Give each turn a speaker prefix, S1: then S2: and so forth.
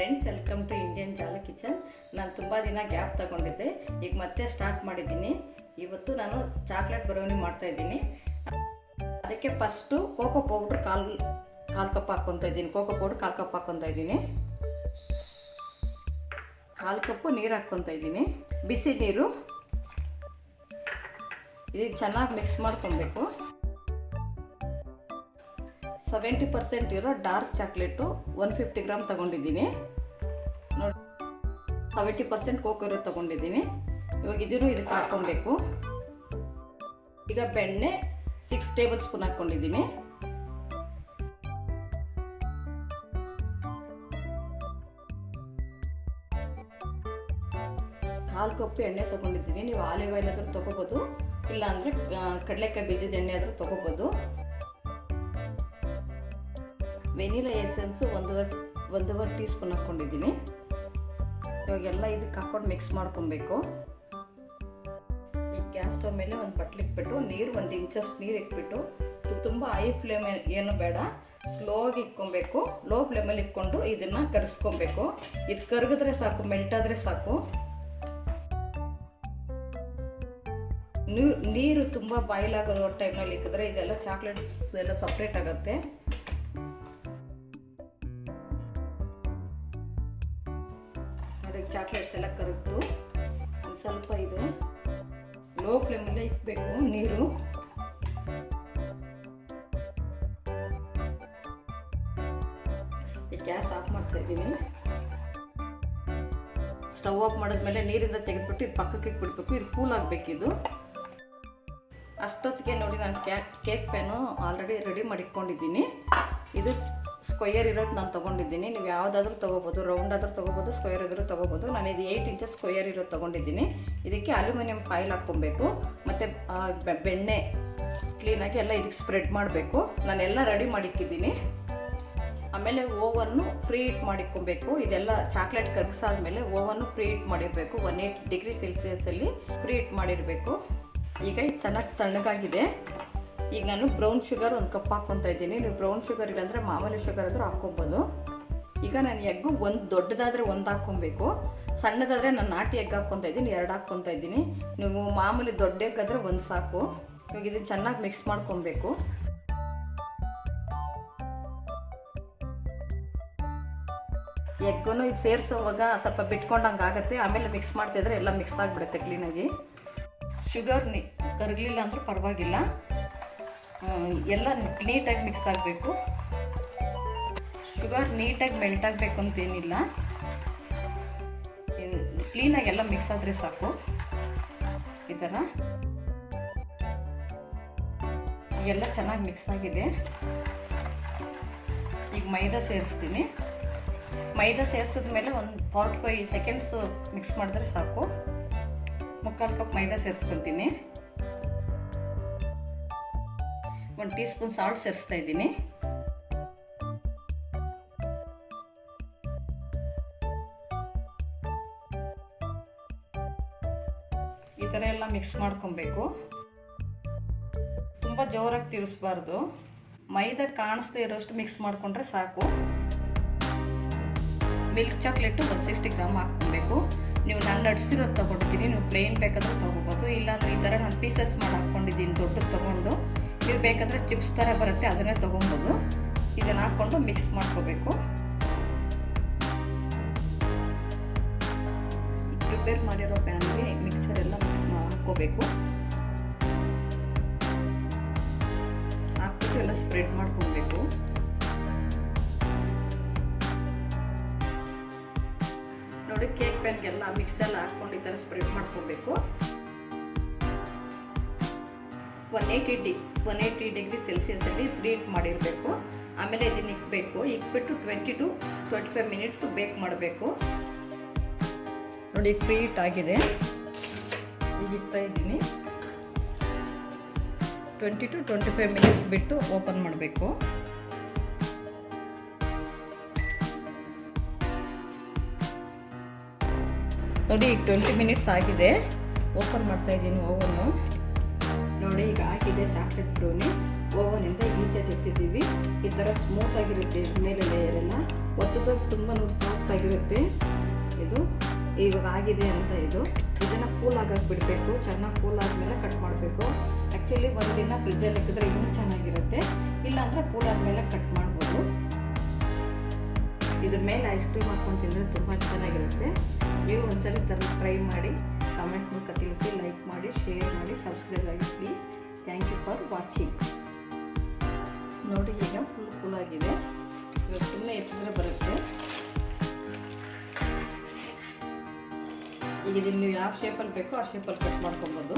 S1: Friends welcome to Indian Jala kitchen ನಾನು ತುಂಬ ದಿನ ಗ್ಯಾಪ್ ತಗೊಂಡಿದ್ದೆ. ಈಗ ಮತ್ತೆ ಸ್ಟಾರ್ಟ್ ಮಾಡಿದ್ದೀನಿ. ಇವತ್ತು ನಾನು ಚಾಕ್ಲೇಟ್ ಬರೋನಿ ಮಾಡ್ತಾ ಇದ್ದೀನಿ. ಅದಕ್ಕೆ ಫಸ್ಟು ಕೋಕೋ ಪೌಡ್ರ್ ಕಾಲು ಕಾಲು ಕಪ್ ಹಾಕ್ಕೊತ ಇದ್ದೀನಿ. ಕೋಕೋ ಪೌಡ್ರ್ ಕಾಲು ಕಪ್ ಹಾಕ್ಕೊತ ಇದ್ದೀನಿ. ಕಾಲು ಕಪ್ಪು ನೀರು ಹಾಕ್ಕೊತ ಇದ್ದೀನಿ. ಬಿಸಿ ನೀರು. ಇದಕ್ಕೆ ಚೆನ್ನಾಗಿ ಮಿಕ್ಸ್ ಮಾಡ್ಕೊಬೇಕು. ಸೆವೆಂಟಿ ಪರ್ಸೆಂಟ್ ಇರೋ dark chocolate one fifty gram ತೊಗೊಂಡಿದ್ದೀನಿ. ನೋಡಿ ಸೆವೆಂಟಿ ಪರ್ಸೆಂಟ್ ಕೋಕೋ ಇರೋ ತೊಗೊಂಡಿದ್ದೀನಿ. ಇವಾಗ ಇದನ್ನು ಇದಕ್ಕೆ ಹಾಕ್ಕೊಬೇಕು. ಈಗ ಬೆಣ್ಣೆ ಸಿಕ್ಸ್ ಟೇಬಲ್ ಸ್ಪೂನ್ ಹಾಕ್ಕೊಂಡಿದ್ದೀನಿ ಕಾಲು ಕಪ್ಪು ಎಣ್ಣೆ ತೊಗೊಂಡಿದ್ದೀನಿ. ನೀವು ಆಲಿವ್ ಆಯಿಲ್ ಆದರೂ ತೊಗೋಬೋದು. ಇಲ್ಲಾಂದರೆ ಕಡಲೆಕಾಯಿ ಬೀಜದ ಎಣ್ಣೆ ಆದರೂ ತೊಗೋಬೋದು. ವೆನಿಲಾ ಎಸೆನ್ಸು ಒಂದೂವರೆ ಒಂದೂವರೆ ಟೀ ಸ್ಪೂನ್ ಹಾಕ್ಕೊಂಡಿದ್ದೀನಿ. ಇವಾಗೆಲ್ಲ ಇದಕ್ಕೆ ಹಾಕ್ಕೊಂಡು ಮಿಕ್ಸ್ ಮಾಡ್ಕೊಬೇಕು. ಈ ಗ್ಯಾಸ್ ಸ್ಟವ್ ಮೇಲೆ ಒಂದು ಬಟ್ಲು ಇಕ್ಬಿಟ್ಟು ನೀರು ಒಂದು ಇಂಚಷ್ಟು ನೀರು ಇಕ್ಬಿಟ್ಟು ತುಂಬ ಹೈ ಫ್ಲೇಮ್ ಏನು ಬೇಡ ಸ್ಲೋಗಿ ಇಕ್ಕೊಬೇಕು ಲೋ ಫ್ಲೇಮಲ್ಲಿ ಇಕ್ಕೊಂಡು ಇದನ್ನು ಕರೆಸ್ಕೊಬೇಕು. ಇದು ಕರಗಿದ್ರೆ ಸಾಕು, ಮೆಲ್ಟಾದರೆ ಸಾಕು. ನೀರು ತುಂಬ ಬಾಯ್ಲ್ ಆಗೋದು ಟೈಮಲ್ಲಿ ಇಕ್ಕಿದ್ರೆ ಇದೆಲ್ಲ ಚಾಕ್ಲೇಟ್ಸ್ ಎಲ್ಲ ಸಪ್ರೇಟ್ ಆಗುತ್ತೆ. ಕರಗ್ತು ಒಂದು ಸ್ವಲ್ಪ ಇದು ಲೋ ಫ್ಲೇಮಲ್ಲೇ ಇಕ್ಬೇಕು, ನೀರು. ಗ್ಯಾಸ್ ಆಫ್ ಮಾಡ್ತಾ ಇದ್ದೀನಿ ಸ್ಟವ್ ಆಫ್ ಮಾಡಿದ್ಮೇಲೆ ನೀರಿಂದ ತೆಗೆದುಬಿಟ್ಟು ಇದು ಪಕ್ಕಕ್ಕೆ ಇಟ್ಬಿಡ್ಬೇಕು ಇದು ಕೂಲ್ ಆಗಬೇಕಿದು ಅಷ್ಟೊತ್ತಿಗೆ ನೋಡಿ ನಾನು ಕ್ಯಾ ಕೇಕ್ ಪ್ಯಾನು ಆಲ್ರೆಡಿ ರೆಡಿ ಮಾಡಿಟ್ಕೊಂಡಿದ್ದೀನಿ. ಇದು ಸ್ಕ್ವಯರ್ ಇರೋದು ನಾನು ತೊಗೊಂಡಿದ್ದೀನಿ. ನೀವು ಯಾವುದಾದ್ರೂ ತೊಗೋಬೋದು ರೌಂಡ್ ಆದರೂ ತೊಗೋಬೋದು ಸ್ಕ್ವಯರ್ ಇದ್ರೂ ತೊಗೋಬೋದು. ನಾನು ಇದು ಏಯ್ಟ್ ಇಂಚಸ್ ಸ್ಕ್ವಯರ್ ಇರೋದು ತೊಗೊಂಡಿದ್ದೀನಿ. ಇದಕ್ಕೆ ಅಲ್ಯೂಮಿನಿಯಂ ಫಾಯಿಲ್ ಹಾಕ್ಕೊಬೇಕು. ಮತ್ತು ಬೆಣ್ಣೆ ಕ್ಲೀನಾಗಿ ಎಲ್ಲ ಇದಕ್ಕೆ ಸ್ಪ್ರೆಡ್ ಮಾಡಬೇಕು. ನಾನೆಲ್ಲ ರೆಡಿ ಮಾಡಿಕ್ಕಿದ್ದೀನಿ. ಆಮೇಲೆ ಓವನ್ನು ಫ್ರೀ ಹೀಟ್ ಮಾಡಿಕೊಬೇಕು ಇದೆಲ್ಲ ಚಾಕ್ಲೇಟ್ ಕಗ್ಸಾದ್ಮೇಲೆ ಓವನ್ನು ಫ್ರೀ ಹೀಟ್ ಮಾಡಿರಬೇಕು. ಒನ್ ಏಯ್ಟ್ ಡಿಗ್ರಿ ಸೆಲ್ಸಿಯಸಲ್ಲಿ ಫ್ರೀ ಹೀಟ್ ಮಾಡಿರಬೇಕು. ಈಗ ಚೆನ್ನಾಗಿ ತಣ್ಣಗಾಗಿದೆ. ಈಗ ನಾನು ಬ್ರೌನ್ ಶುಗರ್ ಒಂದು ಕಪ್ ಹಾಕ್ಕೊತಾ ಇದ್ದೀನಿ. ನೀವು ಬ್ರೌನ್ ಶುಗರ್ ಇಲ್ಲಾಂದರೆ ಮಾಮೂಲಿ ಶುಗರ್ ಆದರೂ ಹಾಕ್ಕೊಬೋದು. ಈಗ ನಾನು ಎಗ್ಗು ಒಂದು ದೊಡ್ಡದಾದರೆ ಒಂದು ಹಾಕ್ಕೊಬೇಕು. ಸಣ್ಣದಾದರೆ ನಾನು ನಾಟಿ ಎಗ್ ಹಾಕ್ಕೊತಾ ಇದ್ದೀನಿ, ಎರಡು ಹಾಕ್ಕೊತಾ ಇದ್ದೀನಿ. ನೀವು ಮಾಮೂಲಿ ದೊಡ್ಡ ಎಗ್ ಆದರೆ ಒಂದು ಸಾಕು. ಇವಾಗ ಇದನ್ನು ಚೆನ್ನಾಗಿ ಮಿಕ್ಸ್ ಮಾಡ್ಕೊಬೇಕು. ಎಗ್ಗೂ ಇದು ಸೇರಿಸೋವಾಗ ಸ್ವಲ್ಪ ಬಿಟ್ಕೊಂಡಂಗೆ ಆಗುತ್ತೆ. ಆಮೇಲೆ ಮಿಕ್ಸ್ ಮಾಡ್ತಿದ್ರೆ ಎಲ್ಲ ಮಿಕ್ಸ್ ಆಗಿಬಿಡುತ್ತೆ ಕ್ಲೀನಾಗಿ ಶುಗರ್ ಕರಗಲಿಲ್ಲ ಅಂದರೂ ಪರವಾಗಿಲ್ಲ. ಎಲ್ಲ ನೀಟಾಗಿ ಮಿಕ್ಸ್ ಆಗಬೇಕು. ಶುಗರ್ ನೀಟಾಗಿ ಮೆಲ್ಟ್ ಆಗಬೇಕು ಅಂತೇನಿಲ್ಲ. ಕ್ಲೀನಾಗಿ ಎಲ್ಲ ಮಿಕ್ಸ್ ಆದರೆ ಸಾಕು. ಈ ಥರ ಎಲ್ಲ ಚೆನ್ನಾಗಿ ಮಿಕ್ಸ್ ಆಗಿದೆ. ಈಗ ಮೈದಾ ಸೇರಿಸ್ತೀನಿ. ಮೈದಾ ಸೇರಿಸಿದ ಮೇಲೆ ಒಂದು ಫಾರ್ಟಿ ಫೈವ್ ಸೆಕೆಂಡ್ಸ್ ಮಿಕ್ಸ್ ಮಾಡಿದ್ರೆ ಸಾಕು. ಮುಕ್ಕಾಲು ಕಪ್ ಮೈದಾ ಸೇರಿಸ್ಕೊತೀನಿ. ಒಂದು ಟೀ ಸ್ಪೂನ್ ಸಾಲ್ಟ್ ಸೇರಿಸ್ತಾ ಇದ್ದೀನಿ. ಈ ಥರ ಎಲ್ಲ ಮಿಕ್ಸ್ ಮಾಡ್ಕೊಬೇಕು. ತುಂಬ ಜೋರಾಗಿ ತಿರುಸ್ಬಾರ್ದು. ಮೈದಾ ಕಾಣಿಸ್ತಾ ಇರೋಷ್ಟು ಮಿಕ್ಸ್ ಮಾಡಿಕೊಂಡ್ರೆ ಸಾಕು. ಮಿಲ್ಕ್ ಚಾಕ್ಲೇಟು ಒಂದು ಸಿಕ್ಸ್ಟಿ ಗ್ರಾಮ್ ಹಾಕ್ಕೊಬೇಕು. ನೀವು ನಾನು ನಡ್ಸಿರೋದು ತೊಗೊಳ್ತೀನಿ ನೀವು ಪ್ಲೇನ್ ಬೇಕಾದ್ರೂ ತೊಗೋಬೋದು. ಇಲ್ಲಾಂದ್ರೆ ಈ ಥರ ನಾನು ಪೀಸಸ್ ಮಾಡಿ ಹಾಕ್ಕೊಂಡಿದ್ದೀನಿ, ದೊಡ್ಡದು ತೊಗೊಂಡು. ನೀವು ಬೇಕಾದರೆ ಚಿಪ್ಸ್ ಥರ ಬರುತ್ತೆ, ಅದನ್ನೇ ತೊಗೊಬೋದು. ಇದನ್ನು ಹಾಕ್ಕೊಂಡು ಮಿಕ್ಸ್ ಮಾಡ್ಕೋಬೇಕು. ಪ್ರಿಪೇರ್ ಮಾಡಿರೋ ಪ್ಯಾನ್ಗೆ ಮಿಕ್ಸರ್ ಎಲ್ಲ ಮಿಕ್ಸ್ ಹಾಕ್ಕೋಬೇಕು. ಹಾಕ್ಬಿಟ್ಟು ಎಲ್ಲ ಸ್ಪ್ರೆಡ್ ಮಾಡ್ಕೊಬೇಕು. ನೋಡಿ ಕೇಕ್ ಪ್ಯಾನ್ಗೆಲ್ಲ ಮಿಕ್ಸೆಲ್ಲ ಹಾಕ್ಕೊಂಡು ಈ ಥರ ಸ್ಪ್ರೆಡ್ ಮಾಡ್ಕೋಬೇಕು. One eighty D one eighty degree ಸೆಲ್ಸಿಯಸಲ್ಲಿ preheat ಮಾಡಿರಬೇಕು. ಆಮೇಲೆ ಇದನ್ನು ಇಕ್ಕಬೇಕು ಇಕ್ಬಿಟ್ಟು twenty to twenty five minutes bake ಮಾಡಬೇಕು. ನೋಡಿ ಫ್ರೀ ಇಟ್ ಆಗಿದೆ. ಈಗ ಇಕ್ತಾ ಇದ್ದೀನಿ. Twenty to twenty five minutes ಬಿಟ್ಟು ಓಪನ್ ಮಾಡಬೇಕು. ನೋಡಿ, ಈಗ ಟ್ವೆಂಟಿ ಮಿನಿಟ್ಸ್ ಆಗಿದೆ. ಓಪನ್ ಮಾಡ್ತಾ ಇದ್ದೀನಿ ಓವನ್ನು ನೋಡಿ, ಈಗ ಹಾಕಿದೆ ಚಾಕ್ಲೇಟ್ ಬ್ರೌನಿ ಓವನಿಂದ ಈಚೆ ತೆಗ್ದಿದ್ದೀವಿ ಈ ಥರ ಸ್ಮೂತ್ ಆಗಿರುತ್ತೆ ಮೇಲೆ ಲೇಯರ್ ಎಲ್ಲ. ಒತ್ತದಾಗ ತುಂಬ ನೋಡಿ ಸಾಫ್ಟ್ ಆಗಿರುತ್ತೆ. ಇದು ಇವಾಗ ಆಗಿದೆ ಅಂತ ಇದು. ಇದನ್ನು ಕೂಲ್ ಆಗಕ್ಕೆ ಬಿಡಬೇಕು. ಚೆನ್ನಾಗಿ ಕೂಲ್ ಆದಮೇಲೆ ಕಟ್ ಮಾಡಬೇಕು. ಆ್ಯಕ್ಚುಲಿ ಒಂದಿನ ಫ್ರಿಜ್ಜಲ್ಲಿ ಇಕ್ಕಿದ್ರೆ ಇನ್ನೂ ಚೆನ್ನಾಗಿರುತ್ತೆ. ಇಲ್ಲಾಂದರೆ ಕೂಲ್ ಆದಮೇಲೆ ಕಟ್ ಮಾಡ್ಬೋದು. ಇದ್ರ ಮೇಲೆ ಐಸ್ ಕ್ರೀಮ್ ಹಾಕ್ಕೊಂಡು ತಿಂದರೆ ತುಂಬ ಚೆನ್ನಾಗಿರುತ್ತೆ. ನೀವು ಒಂದ್ಸರಿ ಥರ ಟ್ರೈ ಮಾಡಿ. ಕಾಮೆಂಟ್ ಮೂಲಕ ತಿಳಿಸಿ ಲೈಕ್ ಮಾಡಿ, ಶೇರ್ ಮಾಡಿ, ಸಬ್ಸ್ಕ್ರೈಬ್ ಆಗಿ please. Thank you for watching ನೋಡಿ, ಈಗ ಫುಲ್ ಫುಲ್ ಆಗಿದೆ. ಇವಾಗ ಸುಮ್ಮನೆ ಎತ್ತಿದ್ರೆ ಬರುತ್ತೆ. ಈಗ ಇದನ್ನು ನೀವು ಯಾವ ಶೇಪಲ್ಲಿ ಬೇಕೋ ಆ ಶೇಪಲ್ಲಿ ಕಟ್ ಮಾಡ್ಕೊಬೋದು.